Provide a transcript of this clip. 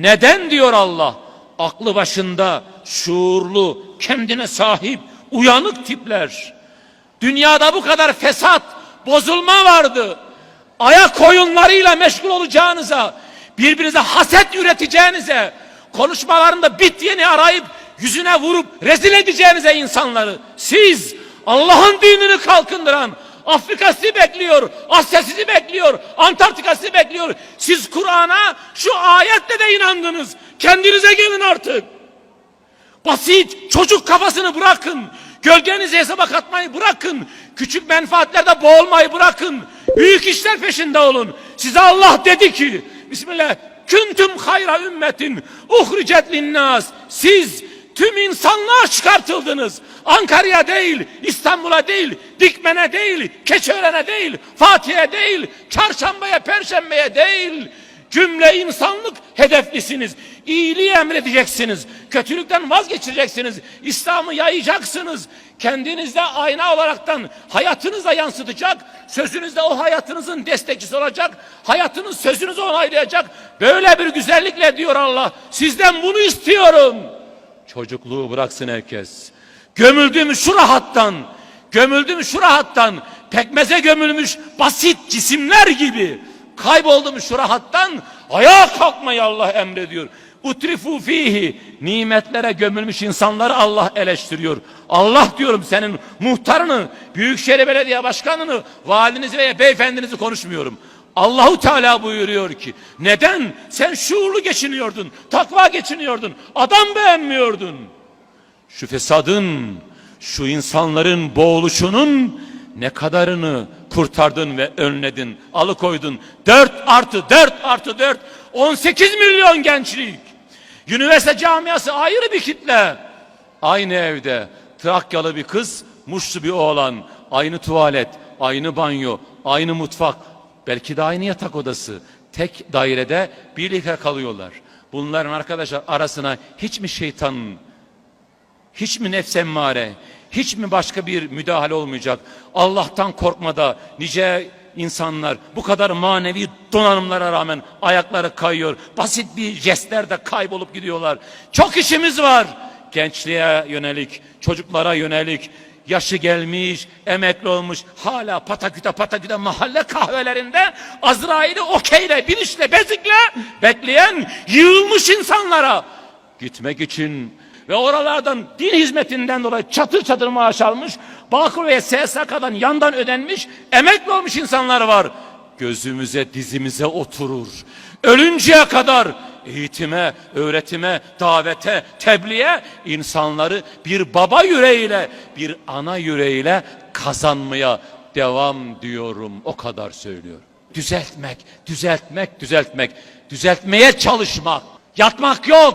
Neden diyor Allah? Aklı başında, şuurlu, kendine sahip, uyanık tipler. Dünyada bu kadar fesat, bozulma vardı. Ayak oyunlarıyla meşgul olacağınıza, birbirinize haset üreteceğinize, konuşmalarında bit yeni arayıp yüzüne vurup rezil edeceğinize insanları. Siz Allah'ın dinini kalkındıran, Afrika sizi bekliyor, Asya sizi bekliyor, Antarktika sizi bekliyor. Siz Kur'an'a şu ayetle de inandınız. Kendinize gelin artık. Basit çocuk kafasını bırakın. Gölgenizi hesaba katmayı bırakın. Küçük menfaatlerde boğulmayı bırakın. Büyük işler peşinde olun. Size Allah dedi ki Bismillah küntüm hayra ümmetin uhricet linnas. Siz tüm insanlığa çıkartıldınız. Ankara'ya değil, İstanbul'a değil, Dikmen'e değil, Keçiören'e değil, Fatih'e değil, Çarşamba'ya, Perşembe'ye değil. Cümle insanlık hedeflisiniz. İyiliği emredeceksiniz. Kötülükten vazgeçireceksiniz. İslam'ı yayacaksınız. Kendinizde ayna olaraktan hayatınıza yansıtacak. Sözünüzde o hayatınızın destekçisi olacak. Hayatınız sözünüzü onaylayacak. Böyle bir güzellikle diyor Allah. Sizden bunu istiyorum. Çocukluğu bıraksın herkes. Gömüldüm şu rahattan. Gömüldüm şu rahattan. Pekmeze gömülmüş basit cisimler gibi. Kayboldum şu rahattan. Ayağa kalkmayı Allah emrediyor. Utrifu fihi nimetlere gömülmüş insanları Allah eleştiriyor. Allah diyorum senin muhtarını, Büyükşehir Belediye Başkanını, valinizi veya beyefendinizi konuşmuyorum. Allahu Teala buyuruyor ki neden sen şuurlu geçiniyordun, takva geçiniyordun, adam beğenmiyordun. Şu fesadın, şu insanların boğuluşunun ne kadarını kurtardın ve önledin, alıkoydun. 4 artı 4 artı 4, 18 milyon gençlik. Üniversite camiası ayrı bir kitle. Aynı evde Trakyalı bir kız, Muşlu bir oğlan, aynı tuvalet, aynı banyo, aynı mutfak, belki de aynı yatak odası. Tek dairede birlikte kalıyorlar. Bunların arkadaşlar arasına hiç mi şeytan hiç mi nefs emmare, hiç mi başka bir müdahale olmayacak? Allah'tan korkmada nice insanlar bu kadar manevi donanımlara rağmen ayakları kayıyor. Basit bir jestlerde kaybolup gidiyorlar. Çok işimiz var. Gençliğe yönelik, çocuklara yönelik, yaşı gelmiş, emekli olmuş, hala pataküte pataküte mahalle kahvelerinde Azrail'i okeyle, bir işle, bezikle bekleyen yığılmış insanlara gitmek için ve oralardan din hizmetinden dolayı çatır çatır maaş almış, Bağkur ve SSK'dan yandan ödenmiş, emekli olmuş insanlar var. Gözümüze dizimize oturur. Ölünceye kadar eğitime, öğretime, davete, tebliğe insanları bir baba yüreğiyle, bir ana yüreğiyle kazanmaya devam diyorum. O kadar söylüyorum. Düzeltmek, düzeltmek, düzeltmek. Düzeltmeye çalışmak. Yatmak yok.